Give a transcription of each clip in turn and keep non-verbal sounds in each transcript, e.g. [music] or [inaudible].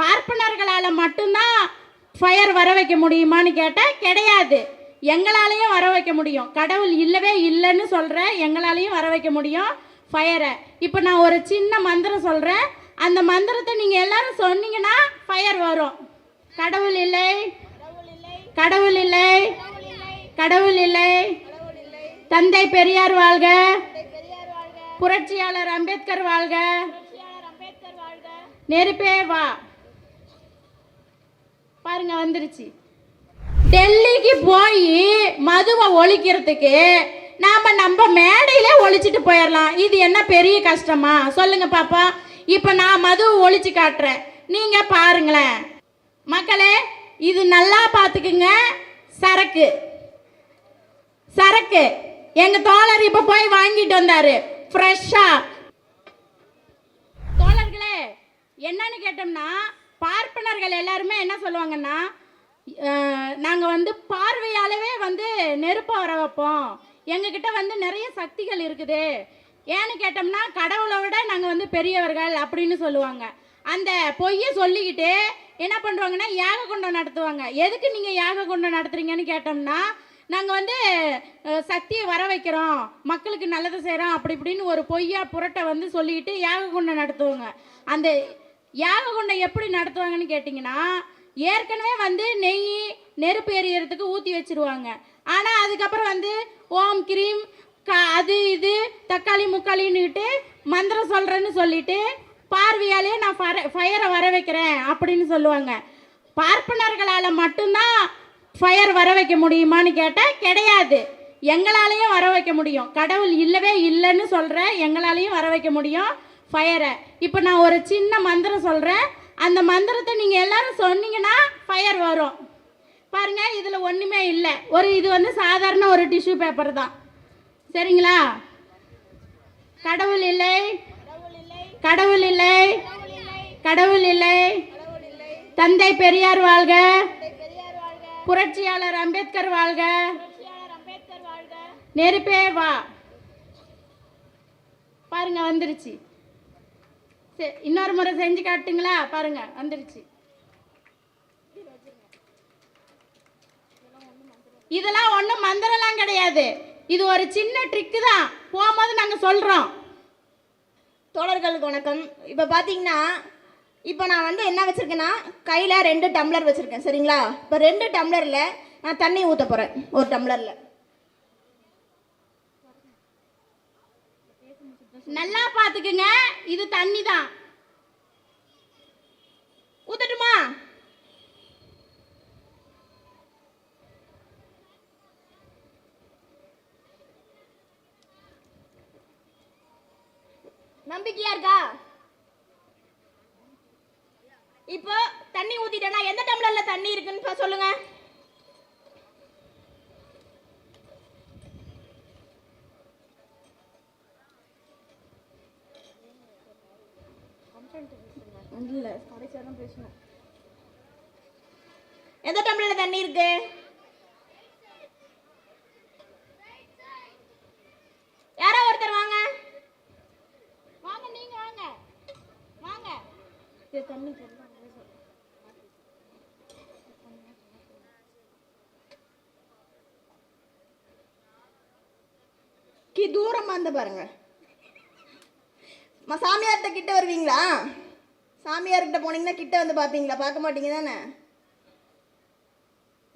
பார்ப்பனர்களால் மட்டும்தான் ஃபயர் வர வைக்க முடியுமான்னு கேட்டால் கிடையாது. எங்களாலையும் வர வைக்க முடியும். கடவுள் இல்லவே இல்லைன்னு சொல்கிற எங்களாலையும் வர வைக்க முடியும் ஃபயரை இப்போ நான் ஒரு சின்ன மந்திரம் சொல்கிறேன் அந்த மந்திரத்தை நீங்கள் எல்லாரும் சொன்னீங்கன்னா ஃபயர் வரும். கடவுள் இல்லை. கடவுள் இல்லை. கடவுள் இல்லை. தந்தை பெரியார் வாழ்க. புரட்சியாளர் அம்பேத்கர் வாழ்க. நெருப்பே வா. பாருங்க வந்துருச்சு. டெல்லிக்கு போய் மதுவை ஒழிக்கிறதுக்கு நாம நம்ம மேடையில ஒழிச்சிட்டு போயிடலாம் இது என்ன பெரிய கஷ்டமா? சொல்லுங்க பாப்பா. இப்போ நான் மதுவை ஒழிச்சு காட்டுறேன். நீங்க பாருங்களேன். மக்களே இது நல்லா பார்த்துக்குங்க சரக்கு. சரக்கு. எங்க தோழர் இப்ப போய் வாங்கிட்டு வந்தாரு. ஃப்ரெஷ்ஷா தோழர்களே என்னன்னு கேட்டோம்னா பார்ப்பனர்கள் எல்லாருமே என்ன சொல்லுவாங்கன்னா நாங்கள் வந்து பார்வையாலவே வந்து நெருப்பை வர வைப்போம். எங்ககிட்ட வந்து நிறைய சக்திகள் இருக்குது. ஏன்னு கேட்டோம்னா கடவுளை விட நாங்கள் வந்து பெரியவர்கள் அப்படின்னு சொல்லுவாங்க. அந்த பொய்யை சொல்லிக்கிட்டு என்ன பண்ணுவாங்கன்னா யாக குண்டம் நடத்துவாங்க. எதுக்கு நீங்கள் யாக குண்டம் நடத்துறீங்கன்னு கேட்டோம்னா நாங்கள் வந்து சக்தியை வர வைக்கிறோம். மக்களுக்கு நல்லது செய்கிறோம் அப்படி இப்படின்னு ஒரு பொய்யா புரட்டை வந்து சொல்லிக்கிட்டு யாக குண்டம் நடத்துவாங்க. அந்த யாக குண்டம் எப்படி நடத்துவாங்கன்னு கேட்டிங்கன்னா ஏற்கனவே வந்து நெய் நெருப்பு எரியறதுக்கு ஊற்றி வச்சிருவாங்க. ஆனால் அதுக்கப்புறம் வந்து ஓம் கிரீம் க அது இது தக்காளி முக்காளின்னுக்கிட்டு மந்திரம் சொல்கிறேன்னு சொல்லிட்டு பார்வையாலே நான் ஃபர ஃபயரை வர வைக்கிறேன் அப்படின்னு சொல்லுவாங்க. பார்ப்பனர்களால் மட்டும்தான் ஃபயர் வர வைக்க முடியுமான்னு கேட்டால் கிடையாது. எங்களாலையும் வர வைக்க முடியும். கடவுள் இல்லவே இல்லைன்னு சொல்கிற எங்களாலையும் வர வைக்க முடியும். ஃபயரை இப்போ நான் ஒரு சின்ன மந்திரம் சொல்கிறேன் அந்த மந்திரத்தை நீங்கள் எல்லாரும் சொன்னீங்கன்னா ஃபயர் வரும். பாருங்கள் இதில் ஒன்றுமே இல்லை. ஒரு இது வந்து சாதாரண ஒரு டிஷ்யூ பேப்பர் தான். சரிங்களா? கடவுள் இல்லை. கடவுள் இல்லை. கடவுள் இல்லை. தந்தை பெரியார் வாழ்க. புரட்சியாளர் அம்பேத்கர் வாழ்க. நெருப்பே வா. பாருங்க வந்துருச்சு. சரி இன்னொரு முறை செஞ்சு காட்டுங்களா? பாருங்க வந்துருச்சு. இதெல்லாம் ஒன்றும் மந்திரம்லாம் கிடையாது. இது ஒரு சின்ன ட்ரிக்கு தான். போகும்போது நாங்கள் சொல்கிறோம் தோழர்களுக்கு வணக்கம். இப்போ பார்த்தீங்கன்னா இப்போ நான் வந்து என்ன வச்சுருக்கேன்னா கையில் ரெண்டு டம்ளர் வச்சுருக்கேன் சரிங்களா? இப்போ ரெண்டு டம்ளரில் நான் தண்ணி ஊற்ற போகிறேன் ஒரு டம்ளரில். நல்லா பார்த்துக்குங்க. இது தண்ணி தான் ஊத்தட்டுமா? நம்பிக்கையா இருக்கா? இப்போ தண்ணி ஊத்திட்டேன்னா எந்த டம்ளர்ல தண்ணி இருக்குன்னு சொல்லுங்க இல்ல கடைசியா தான் பேசணும் எந்த டம்ளர்ல தண்ணி இருக்கு? யாரோ ஒருத்தர் வாங்க. வாங்க நீங்க வாங்க. வாங்க. இது தண்ணி. கி தூரமா இருந்து பாருங்க. சாமியார்கிட்ட கிட்ட வருவீங்களா? சாமியார்கிட்ட போனீங்கன்னா கிட்ட வந்து பார்ப்பீங்களா? பார்க்க மாட்டீங்க தானே?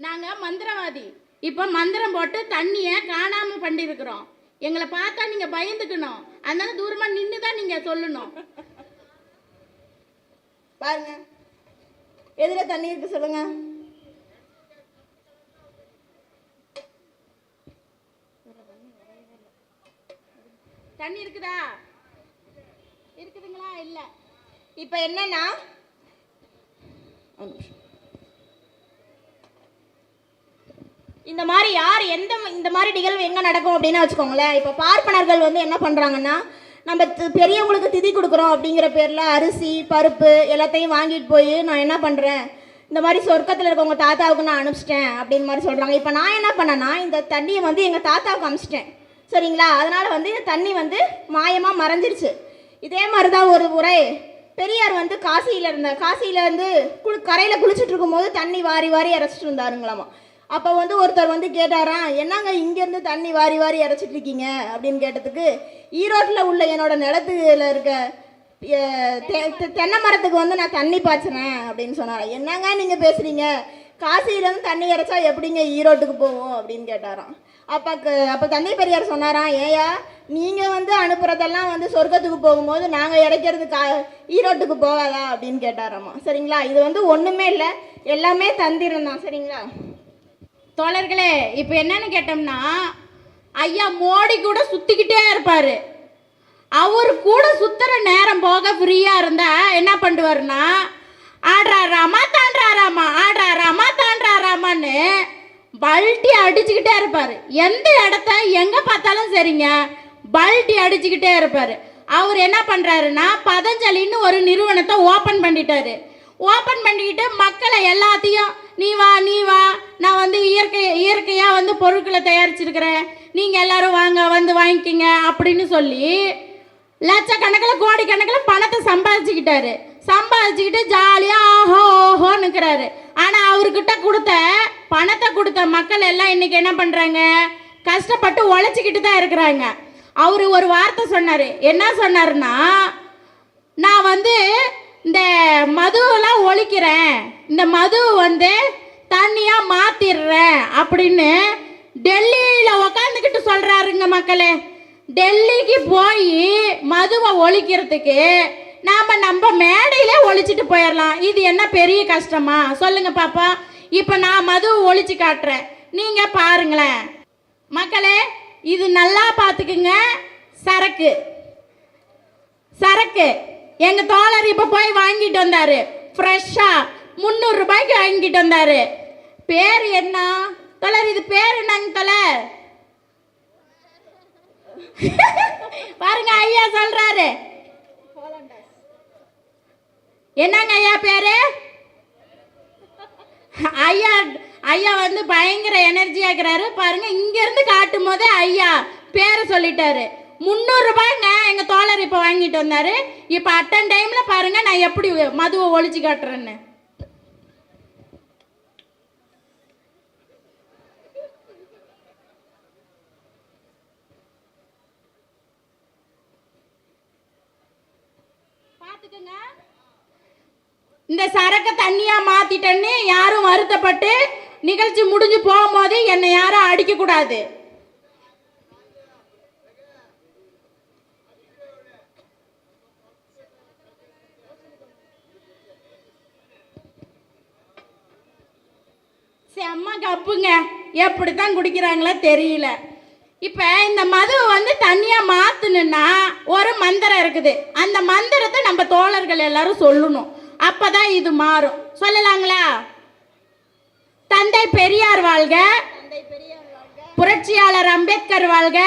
நாங்கள் மந்திரவாதி. இப்போ மந்திரம் போட்டு தண்ணியை காணாமல் பண்ணியிருக்கிறோம் எங்களை பார்த்தா நீங்கள் பயந்துக்கணும். அதனால தூரமாக நின்று தான் நீங்கள் சொல்லணும். பாருங்க. எதுல தண்ணி இருக்கு சொல்லுங்க. தண்ணி இருக்குதா? இருக்குதுங்களா? இல்லை. இப்போ என்னன்னா? ஒரு நிமிஷம். இந்த மாதிரி யார் எந்த இந்த மாதிரி நிகழ்வு எங்கே நடக்கும் அப்படின்னு வச்சுக்கோங்களேன். இப்போ பார்ப்பனர்கள் வந்து என்ன பண்ணுறாங்கன்னா நம்ம பெரியவங்களுக்கு திதி கொடுக்குறோம் அப்படிங்கிற பேரில் அரிசி பருப்பு எல்லாத்தையும் வாங்கிட்டு போய் நான் என்ன பண்ணுறேன் இந்த மாதிரி சொர்க்கத்தில் இருக்கவங்க தாத்தாவுக்கு நான் அனுப்பிச்சிட்டேன் அப்படின்னு மாதிரி சொல்கிறாங்க இப்போ நான் என்ன பண்ணேன்னா இந்த தண்ணியை வந்து எங்கள் தாத்தாவுக்கு அனுப்பிச்சிட்டேன். சரிங்களா? அதனால் வந்து இந்த தண்ணி வந்து மாயமாக மறைஞ்சிருச்சு. இதே மாதிரி தான் ஒரு முறை பெரியார் வந்து காசியில் இருந்தார் காசியில் வந்து குளி கரையில் குளிச்சுட்டு இருக்கும்போது தண்ணி வாரி வாரி இறைச்சிட்டு இருந்தாருங்களாமா. அப்போ வந்து ஒருத்தர் வந்து கேட்டாராம் என்னங்க இங்கேருந்து தண்ணி வாரி வாரி இறைச்சிட்டு இருக்கீங்க அப்படின்னு கேட்டதுக்கு ஈரோட்டில் உள்ள என்னோட நிலத்துல இருக்க தெ- தெ- தென்னை மரத்துக்கு வந்து நான் தண்ணி பாய்ச்சினேன் அப்படின்னு சொன்னாராம். என்னங்க நீங்கள் பேசுகிறீங்க காசியிலேருந்து தண்ணி இறைச்சா எப்படிங்க ஈரோட்டுக்கு போவோம்? அப்படின்னு கேட்டாராம். அப்போ அப்போ தந்தை பெரியார் சொன்னாராம் ஏயா நீங்கள் வந்து அனுப்புறதெல்லாம் வந்து சொர்க்கத்துக்கு போகும்போது நாங்கள் இறைக்கிறது கா ஈரோட்டுக்கு போகாதா? அப்படின்னு கேட்டாராம்மா சரிங்களா? இது வந்து ஒன்றுமே இல்லை எல்லாமே தந்திரம் தான். சரிங்களா? தோழர்களே இப்போ என்னன்னு கேட்டோம்னா ஐயா மோடி கூட சுத்திக்கிட்டே இருப்பாரு. அவர் கூட சுத்துற நேரம் போக ஃப்ரீயா இருந்தா என்ன பண்ணுவாருன்னா ஆடுறாராமா தாண்டாராமா ஆடுறாராமா தாண்டாராமான்னு பல்ட்டி அடிச்சுக்கிட்டே இருப்பார். எந்த இடத்த எங்கே பார்த்தாலும் சரிங்க பல்ட்டி அடிச்சுக்கிட்டே இருப்பார். அவர் என்ன பண்ணுறாருன்னா பதஞ்சலின்னு ஒரு நிறுவனத்தை ஓப்பன் பண்ணிட்டாரு. ஓப்பன் பண்ணிக்கிட்டு மக்களை எல்லாத்தையும் நீ வா நீ வா நான் வந்து இயற்கை இயற்கையாக வந்து பொருட்களை தயாரிச்சிருக்கிறேன். நீங்கள் எல்லாரும் வாங்க வந்து வாங்கிக்கிங்க அப்படின்னு சொல்லி லட்சக்கணக்கில் கோடிக்கணக்கில் பணத்தை சம்பாதிச்சுக்கிட்டாரு. சம்பாதிச்சுக்கிட்டு ஜாலியாக ஆஹோ ஓஹோன்னுக்கிறாரு ஆனால் அவர்கிட்ட கொடுத்த பணத்தை கொடுத்த மக்கள் எல்லாம் இன்னைக்கு என்ன பண்ணுறாங்க கஷ்டப்பட்டு உழைச்சிக்கிட்டு தான் இருக்கிறாங்க. அவர் ஒரு வார்த்தை சொன்னார். என்ன சொன்னார்னா நான் வந்து இந்த மதுவெல்லாம் ஒழிக்கிறேன். இந்த மது வந்து தண்ணியாக மாற்றிடுறேன் அப்படின்னு டெல்லியில் உக்காந்துக்கிட்டு சொல்கிறாருங்க மக்களே. டெல்லிக்கு போய் மதுவை ஒழிக்கிறதுக்கு நாம் நம்ம மேடையிலே ஒழிச்சிட்டு போயிடலாம் இது என்ன பெரிய கஷ்டமா? சொல்லுங்க பாப்பா. இப்போ நான் மதுவை ஒழிச்சு காட்டுறேன். நீங்கள் பாருங்களேன். மக்களே இது நல்லா பார்த்துக்குங்க சரக்கு. சரக்கு. எங்க தோழர் இப்ப போய் வாங்கிட்டு வந்தாரு. ஃப்ரெஷ்ஷா முந்நூறு ரூபாய்க்கு வாங்கிட்டு வந்தாரு. பேர் என்ன? தோழர் இது பேர் என்னங்க தோழர்? [laughs] பாருங்க ஐயா சொல்றாரு. என்னங்க ஐயா பேரு? ஐயா ஐயா வந்து பயங்கர எனர்ஜியா இருக்கிறாரு. பாருங்க இங்க இருந்து காட்டும் போதே ஐயா பேரை சொல்லிட்டாரு. முந்நூறு எங்கள் தோழர் இப்போ வாங்கிட்டு வந்தார். இப்போ அட்டன் டைமில் பாருங்கள் நான் எப்படி மதுவை ஒழிச்சு காட்டுறேன்னு. இந்த சரக்கை தண்ணியா மாத்திட்டேன்னு யாரும் வருத்தப்பட்டு நிகழ்ச்சி முடிஞ்சு போகும்போது என்னை யாரும் அடிக்க கூடாது எப்படி தான் குடிக்கிறாங்களோ தெரியல. இப்போ இந்த மதுவை வந்து தண்ணியாக மாற்றணுன்னா ஒரு மந்திரம் இருக்குது. அந்த மந்திரத்தை நம்ம தோழர்கள் எல்லாரும் சொல்லணும். அப்போ தான் இது மாறும். சொல்லலாங்களா? தந்தை பெரியார் வாழ்க. புரட்சியாளர் அம்பேத்கர் வாழ்க.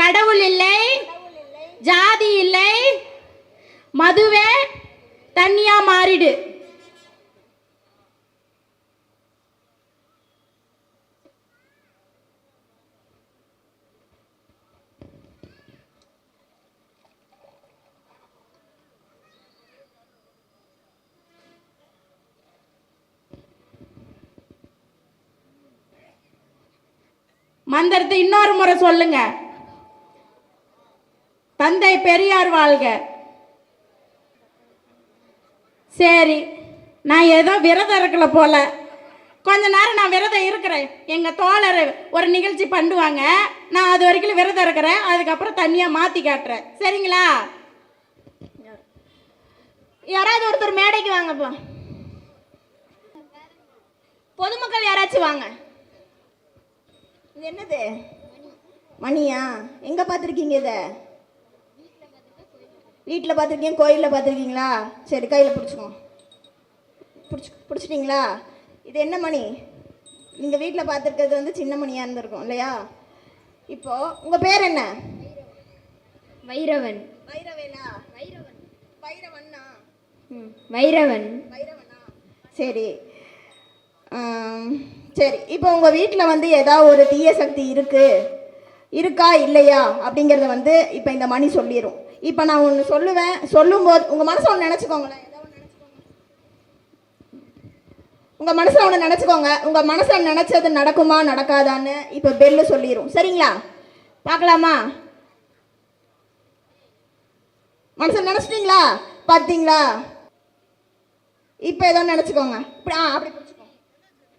கடவுள் இல்லை. ஜாதி இல்லை. மதுவே தண்ணியா மாறிடு. மந்திரத்தை இன்னொரு முறை சொல்லுங்க. தந்தை பெரியார் வாழ்க. சரி நான் ஏதோ விரதம் இருக்கல போல. கொஞ்ச நேரம் நான் விரதம் இருக்கிறேன். எங்கள் தோழர் ஒரு நிகழ்ச்சி பண்ணுவாங்க. நான் அது வரைக்கும் விரதம் இருக்கிறேன். அதுக்கப்புறம் தண்ணியாக மாற்றி காட்டுறேன். சரிங்களா? யாராவது ஒருத்தர் மேடைக்கு வாங்கப்பா பொதுமக்கள் யாராச்சும் வாங்க. இது என்னது? மணியா? எங்க பார்த்துருக்கீங்க இதை? வீட்டில் பார்த்துருக்கீங்க கோயிலில் பார்த்துருக்கீங்களா? சரி கையில் பிடிச்சிக்கோ. பிடிச்சி பிடிச்சிட்டிங்களா? இது என்ன மணி? நீங்கள் வீட்டில் பார்த்துருக்கிறது வந்து சின்ன மணியாக இருந்திருக்கும் இல்லையா? இப்போ உங்கள் பேர் என்ன? வைரவன். வைரவேலா? வைரவன் வைரவண்ணா? ம், வைரவன். வைரவனா சரி. சரி இப்போ உங்கள் வீட்டில் வந்து ஏதாவது ஒரு தீய சக்தி இருக்கு? இருக்கா இல்லையா? அப்படிங்கிறத வந்து இப்போ இந்த மணி சொல்லிடும் இப்போ நான் ஒன்று சொல்லுவேன். சொல்லும்போது உங்கள் மனசில் ஒன்று நினச்சிக்கோங்களேன். உங்கள் மனசில் ஒன்று நினச்சிக்கோங்க. உங்கள் மனசில் நினச்சது நடக்குமா நடக்காதான்னு இப்போ பெல்லு சொல்லிடும் சரிங்களா? பார்க்கலாமா? மனசில் நினச்சிட்டிங்களா? பார்த்தீங்களா? இப்போ ஏதோ நினச்சிக்கோங்க. இப்படி ஆ அப்படி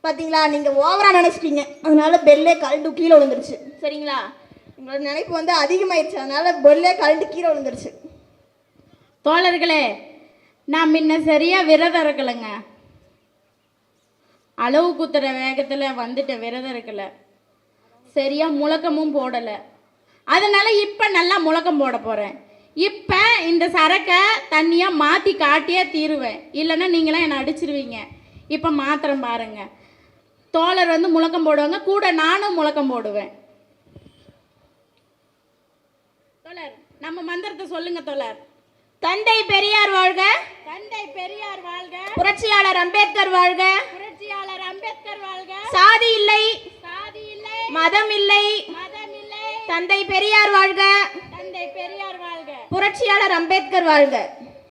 பார்த்தீங்களா நீங்கள் ஓவராக நினச்சிட்டீங்க. அதனால பெல்லே கழண்டு கீழே விழுந்துருச்சு. சரிங்களா? உங்களோட நினைப்பு வந்து அதிகமாயிடுச்சு அதனால பெல்லே கழண்டு கீழே விழுந்துருச்சு. தோழர்களே நான் முன்ன சரியாக விரதம் இருக்கலைங்க. அளவு குத்துற வேகத்தில் வந்துட்ட விரதம் இருக்கல. சரியா முழக்கமும் போடலை. அதனால் இப்போ நல்லா முழக்கம் போட போகிறேன் இப்போ இந்த சரக்கை தண்ணியாக மாற்றி காட்டியே தீருவேன். இல்லைன்னா நீங்களாம் என்னை அடிச்சிருவீங்க. இப்போ மாத்திரம் பாருங்கள் தோழர் வந்து முழக்கம் போடுவாங்க கூட நானும் முழக்கம் போடுவேன். தோழர் நம்ம மந்திரத்தை சொல்லுங்க தோழர். தந்தை பெரியார் வாழ்க. தந்தை பெரியார் வாழ்க. புரட்சியாளர் அம்பேத்கர் வாழ்க. புரட்சியாளர் அம்பேத்கர் வாழ்க. சாதி இல்லை. சாதி இல்லை. மதம் இல்லை. மதம் இல்லை. தந்தை பெரியார் வாழ்க. தந்தை பெரியார் வாழ்க. புரட்சியாளர் அம்பேத்கர் வாழ்க.